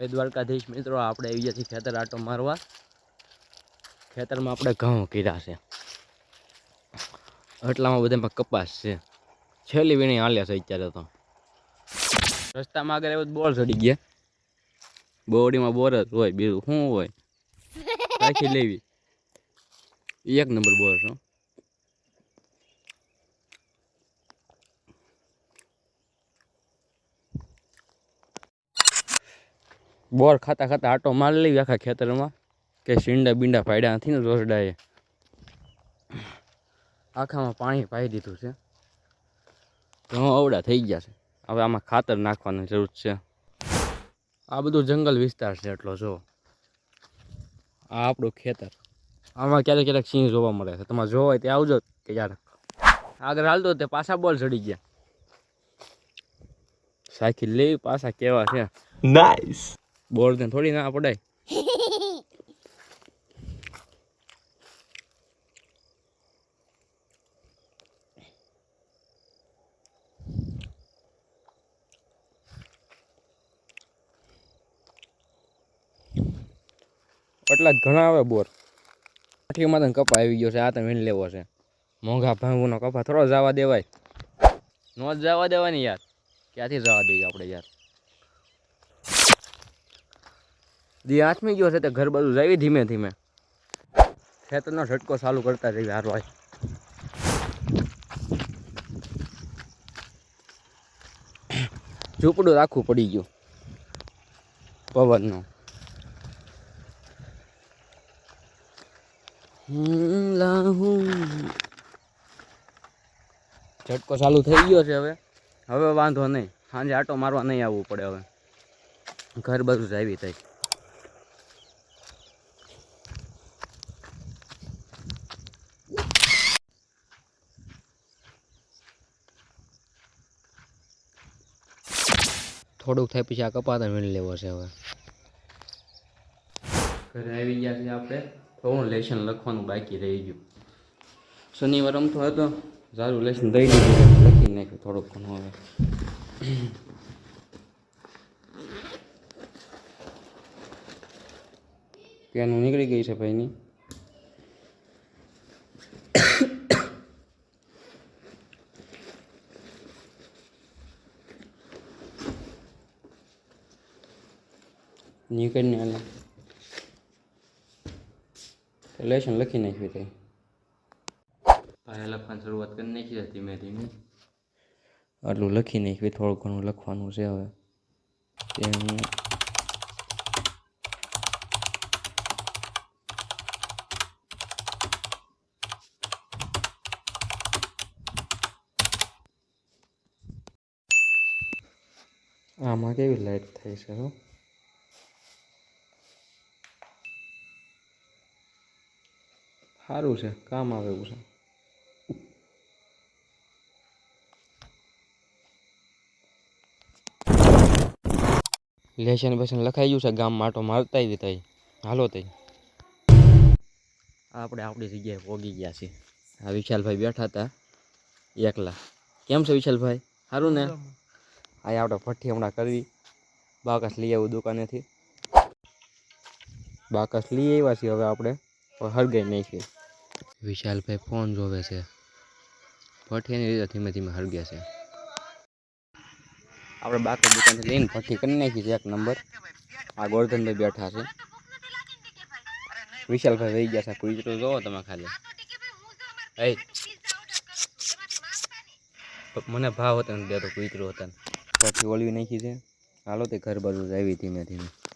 જય દ્વારકાધીશ મિત્રો, આપણે આવી ગયા ખેતર આટો મારવા. ખેતરમાં આપણે ઘઉં કર્યા છે. એટલામાં બધામાં કપાસ છે. છેલ્લી વીણી હાલ્યા છે અત્યારે તો. રસ્તામાં આગળ એવું બોર ચડી ગયા. બોડીમાં બોર જ હોય, બીજું શું હોય? રાખી લેવી. એક નંબર બોર છે બોર ખાતા ખાતા આટો મારી લેવી આખા ખેતરમાં કે શીંડા બીંડા પાડ્યા નથી ને રોસડાએ આખામાં પાણી પાઈ દીધું છે. ઘઉં અવડા થઈ ગયા છે. હવે આમાં ખાતર નાખવાની જરૂર છે. આ બધું જંગલ વિસ્તાર છે એટલો, જો. આ આપણું ખેતર. આમાં ક્યારેક ક્યારેક સિંહ જોવા મળે છે. તમારે જોવા હોય તે આવજો કે યાર આગળ હાલતો તે પાછા બોલ ચડી ગયા. સાખી લેવી, પાછા કેવા છે. Nice. બોર ને થોડી ના પડાય. એટલા જ ઘણા આવે બોર. કાઠીમાં તને કપા આવી ગયો છે, આ તો વીણ લેવો છે. મોંઘા ભાંગવાનો કપા થોડો જવા દેવાય. નો જવા દેવાની યાર. ક્યાંથી જવા દેવી આપણે યાર? દી આઠમી ગયો છે તે ઘર બધું જાવી ધીમે ધીમે. ખેતરનો ઝટકો ચાલુ કરતા જઈએ હારો આય. ઝૂંપડું રાખવું પડી ગયું. પવનનું. ઝટકો ચાલુ થઈ ગયો છે હવે. હવે વાંધો નહીં. સાંજે આટો મારવા નહીં આવવું પડે હવે. ઘર બધું જ આવી થોડુંક થાય પછી આ કપાતા વીણ લેવો છે હવે. ઘરે આવી ગયા છે આપણે. થોડું લેશન લખવાનું બાકી રહી ગયું. શનિવાર રમતો હતો. સારું લેશન દઈ દીધું લખી નાખ્યું થોડુંક ઘણું હવે. પેનું નીકળી ગઈ છે ભાઈની? નીકળને આલે. લેશન લખી નાખ્યું તે. ભાઈ લખવાની શરૂઆત કરી નાખી છે ધીમે ધીમે. આટલું લખી નાખ્યું થોડું ઘણું લખવાનું છે હવે. તેમ આમાં કેવી લાઈટ થાય છે હો? સારું છે કામ આવે એવું છે. લેશન બેસન લખાઈ ગયું છે ગામ માટો મારતા આવી તઈ હાલો તઈ. આપણે આપણી જગ્યાએ પોગી ગયા છીએ. આ વિશાલભાઈ બેઠા હતા એકલા. કેમ છે વિશાલભાઈ? સારું ને? આ આપણે ભઠ્ઠી હમણાં કરવી. બાકસ લઈ આવું દુકાનેથી. બાકસ લઈ આવ્યા છીએ હવે આપણે પણ હરગાઈ નાખી વિશાલભાઈ ફોન જોવે છે. ભઠ્ઠીની રીતે ધીમે ધીમે હળગ્યા છે. આપણે બાકી દુકાનથી લઈને ભઠ્ઠી કરી નાખી છે એક નંબર. આ ગોરધનભાઈ બેઠા છે. વિશાલભાઈ વહી ગયા છે. કુતરો જોવો તમે ખાલી. એ. મને ભાવ હતો ને બે તો કુતરો હતા ને. પછી ઓલવી નાખી છે. હાલો તે ઘર બાજુ આવી ધીમે ધીમે.